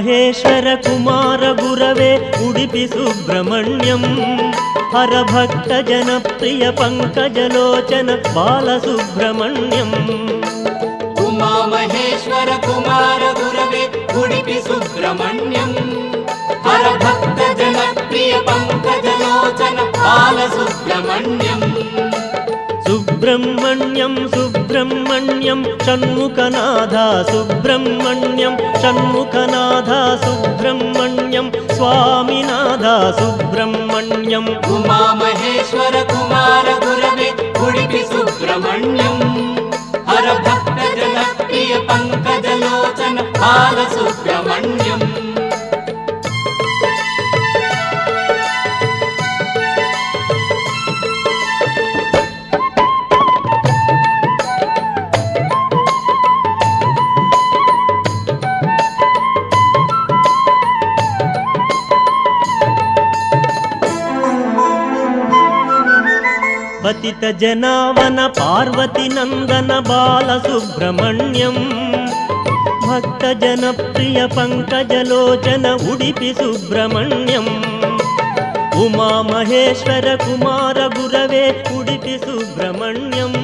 महेश्वरकुमारगुरवे कुमार गुरवे उडुपि सुब्रह्मण्यम्। हर पङ्कजलोचन बालसुब्रह्मण्यम्। उमामहेश्वरकुमारगुरवे महेश्वर कुमार उडुपि सुब्रह्मण्यम्। हरभक्तजनप्रिय पङ्कजलोचन बालसुब्रह्मण्यम्। सुब्रह्मण्यं सुब्र सुब्रह्मण्यं षण्मुखनाथ सुब्रह्मण्यं षण्मुखनाथ सुब्रह्मण्यं स्वामिनाथ सुब्रह्मण्यम् उमामहेश्वर कुमार गुरवे उडिपि सुब्रह्मण्यं। हर कुमारगुरवेडिकुब्रह्मण्यम् हरभक्तजनप्रियपङ्कजलोचन सुब्रह्मण्यम् पतितजनावन पार्वतीनन्दन बालसुब्रह्मण्यम् भक्तजनप्रियपङ्कजलोचन उडिपि सुब्रह्मण्यम्। उमामहेश्वरकुमारगुरवे उडिपि सुब्रह्मण्यम्।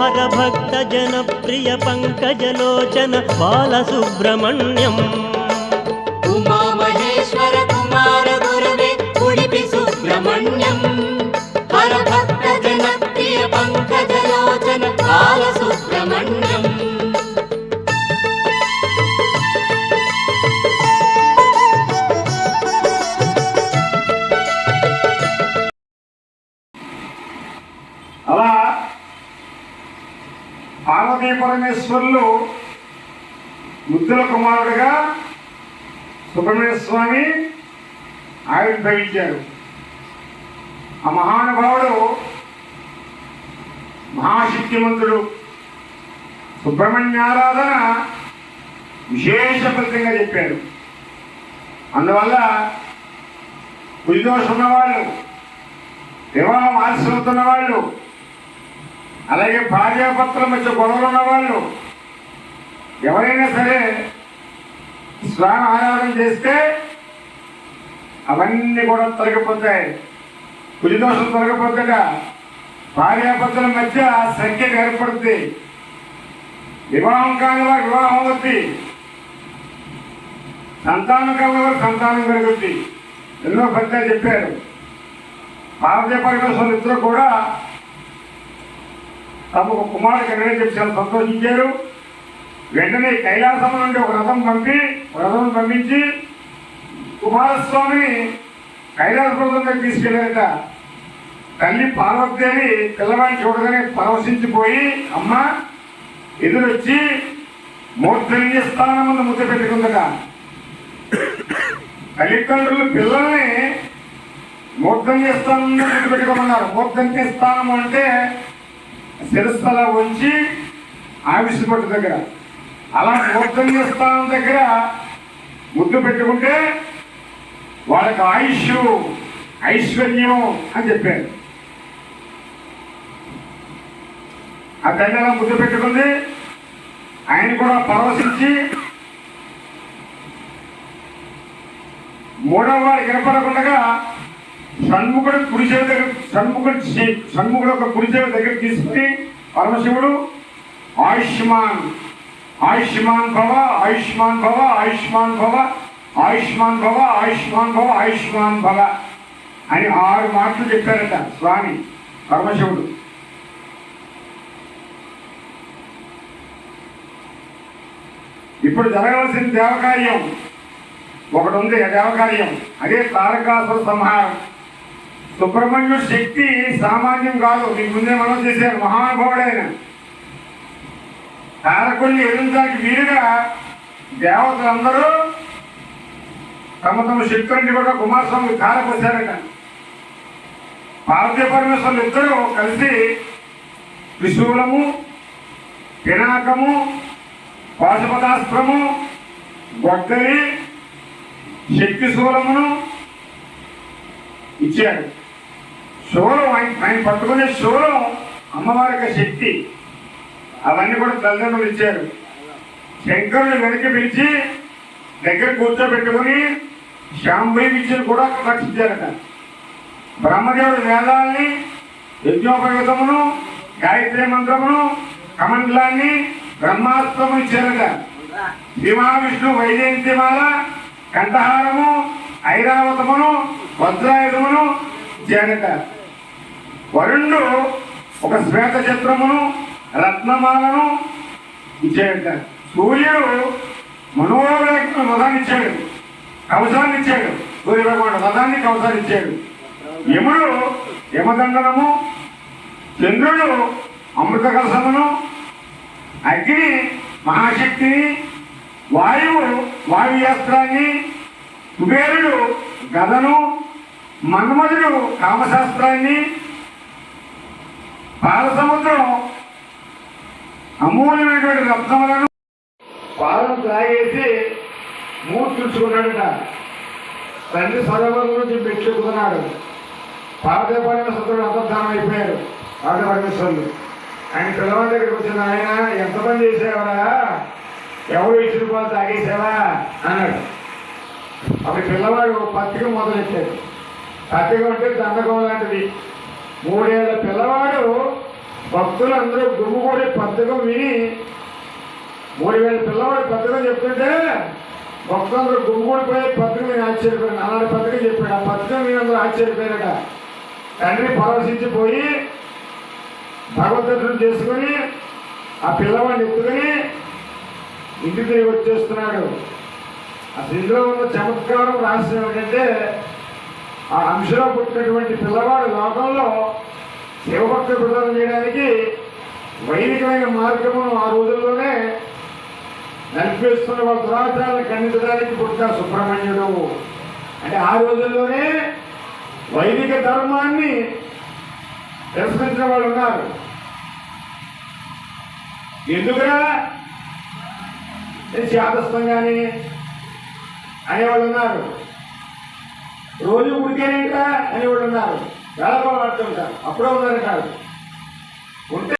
हरभक्तजनप्रियपङ्कजलोचन बालसुब्रह्मण्यम् పార్వతీ పరమేశ్వరులు ముద్దుల కుమారుడుగా సుబ్రహ్మణ్య స్వామి ఆవిర్భవించారు. ఆ మహానుభావుడు మహాశక్తిమంతుడు. సుబ్రహ్మణ్యారాధన విశేష చెప్పాడు. చెప్పారు అందువల్ల కులిదోషం ఉన్నవాళ్ళు వివాహం ఆలస్యం వాళ్ళు అలాగే భార్యాభర్తల మధ్య గొడవలు ఉన్న వాళ్ళు ఎవరైనా సరే స్వామి ఆరాధన చేస్తే అవన్నీ కూడా తొలగిపోతాయి. కులిదోషం తొలగిపోతాక భార్యాభర్తల మధ్య సంఖ్య ఏర్పడుతుంది వివాహం కాని వారు వివాహం అవుతుంది సంతానం కలిగిన వారు సంతానం కలుగుద్ది ఎన్నో పెద్ద చెప్పారు. భారతీయ పరమేశ్వరులు ఇద్దరు కూడా తమకు కుమారుడికి నిర్ణయం చాలా సంతోషించారు. వెంటనే కైలాసం నుండి ఒక రథం పంపి ఒక రథం పంపించి కుమారస్వామిని కైలాసపురంలో తీసుకెళ్ళారట. తల్లి పార్వతీదేవి పిల్లవాడిని చూడగానే పరవశించిపోయి అమ్మ ఎదురొచ్చి మూర్ధన్య స్థానం ముందు ముద్ద పెట్టుకుందట. తల్లిదండ్రులు పిల్లల్ని మూర్ధన్య స్థానం ముందు పెట్టుకోమన్నారు. మూర్ధన్య స్థానం అంటే శిరస్థల ఉంచి ఆవిష్ దగ్గర. అలా మూర్ధన్య స్థానం దగ్గర ముద్దు పెట్టుకుంటే వాళ్ళకి ఆయుష్ ఐశ్వర్యం అని చెప్పారు. ఆ తల్లి అలా ముద్దు పెట్టుకుంది. ఆయన కూడా పరవశించి మూడవ వాడు కనపడకుండా షణ్ముఖుడు కుడి దగ్గర షణ్ముఖుడు షణ్ముఖుడు ఒక కుడి దగ్గర తీసుకుని పరమశివుడు ఆయుష్మాన్. ఆయుష్మాన్ భవ ఆయుష్మాన్ భవ ఆయుష్మాన్ భవ ఆయుష్మాన్ భవ ఆయుష్మాన్ భవ ఆయుష్మాన్ భవ. అని ఆరు మాటలు చెప్పారట స్వామి పరమశివుడు. ఇప్పుడు జరగవలసిన దేవకార్యం. ఒకటి ఉంది దేవకార్యం అదే తారకాసుర సంహారం. సుబ్రహ్మణ్యుడు శక్తి సామాన్యం కాదు. మీకు ముందే మనం చేశారు. మహానుభావుడైన తారకుల్ని ఎదుర్చడానికి వీరుగా దేవతలందరూ తమ తమ శక్తులని కూడా కుమారస్వామి తారకొచ్చారట పార్వతీ పరమేశ్వరులు ఇద్దరు కలిసి త్రిశూలము పినాకము పాశుపదాస్త్రము గొడ్డలి శక్తి శూలమును ఇచ్చారు. శూలం ఆయన ఆయన పట్టుకునే శూలం అమ్మవారి యొక్క శక్తి. అవన్నీ కూడా తల్లిదండ్రులు ఇచ్చారు. శంకరుని వెనక్కి పిలిచి దగ్గర కూర్చోబెట్టుకుని శాంభవి విద్యను కూడా రక్షించారట. బ్రహ్మదేవుడు వేదాలని యజ్ఞోపయుతమును గాయత్రి మంత్రమును కమండలాన్ని బ్రహ్మాస్త్రము ఇచ్చారట. శ్రీ మహావిష్ణు వైజయంతిమాల కంఠహారము ఐరావతమును వజ్రాయుధమును ఇచ్చారట. వరుణుడు ఒక శ్వేత చిత్రమును రత్నమాలను ఇచ్చాడట సూర్యుడు మనోవేగ రథాన్ని ఇచ్చాడు కవచాన్ని ఇచ్చాడు సూర్య భగవాడు రథాన్ని కవచాన్ని ఇచ్చాడు యముడు యమదండనము చంద్రుడు అమృత కలసమును అగ్ని మహాశక్తిని వాయువు వాయుయాస్త్రాన్ని కుబేరుడు గదను మన్మధుడు కామశాస్త్రాన్ని పాలసముద్రం అమూల్యమైనటువంటి రత్నములను పాలను త్రాగేసి మూర్చుకున్నాడట తండ్రి సరోవరం నుంచి మెచ్చుకున్నాడు. పార్వతీ పరమేశ్వరుడు అంతర్ధానం అయిపోయారు. పార్వతీ పరమేశ్వరులు. ఆయన పిల్లవాడి దగ్గరికి వచ్చిన ఆయన ఎంత పని చేసేవరా? ఎవరు ఇచ్చిన పాలు తాగేసావా? అన్నాడు. అప్పుడు పిల్లవాడు పత్రిక మొదలెట్టాడు. పత్రిక అంటే దండకం లాంటిది. మూడేళ్ళ పిల్లవాడు భక్తులందరూ గుమ్ముగూడి పథకం విని మూడు వేల పిల్లవాడు పథకం చెప్తుంటే భక్తులందరూ గుమ్ముగూడిపోయి పథకం విని ఆశ్చర్యపోయాడు అలాంటి పథకం చెప్పాడు. ఆ పథకం విని అందరూ ఆశ్చర్యపోయారట. తండ్రి పరవశించిపోయి భగవద్గీతను చేసుకుని ఆ పిల్లవాడిని ఎత్తుకుని ఇంటికి తిరిగి వచ్చేస్తున్నాడు. అసలు ఇందులో ఉన్న చమత్కారం రహస్యం ఏంటంటే ఆ అంశలో పుట్టినటువంటి పిల్లవాడు లోకంలో శివభక్తి ప్రదానం చేయడానికి వైదికమైన మార్గమును ఆ రోజుల్లోనే నడిపిస్తున్న వాళ్ళ దురాచారాలను ఖండించడానికి పుట్టిన సుబ్రహ్మణ్యుడు. అంటే ఆ రోజుల్లోనే వైదిక ధర్మాన్ని తిరస్కరించిన వాళ్ళు ఉన్నారు. ఎందుకురా? నేను కానీ అనేవాళ్ళు ఉన్నారు. రోజు ఉడికేనంట అని కూడా ఉన్నారు వేళ మాడుతుంటారు అప్పుడే ఉన్నారంటారు ఉంటే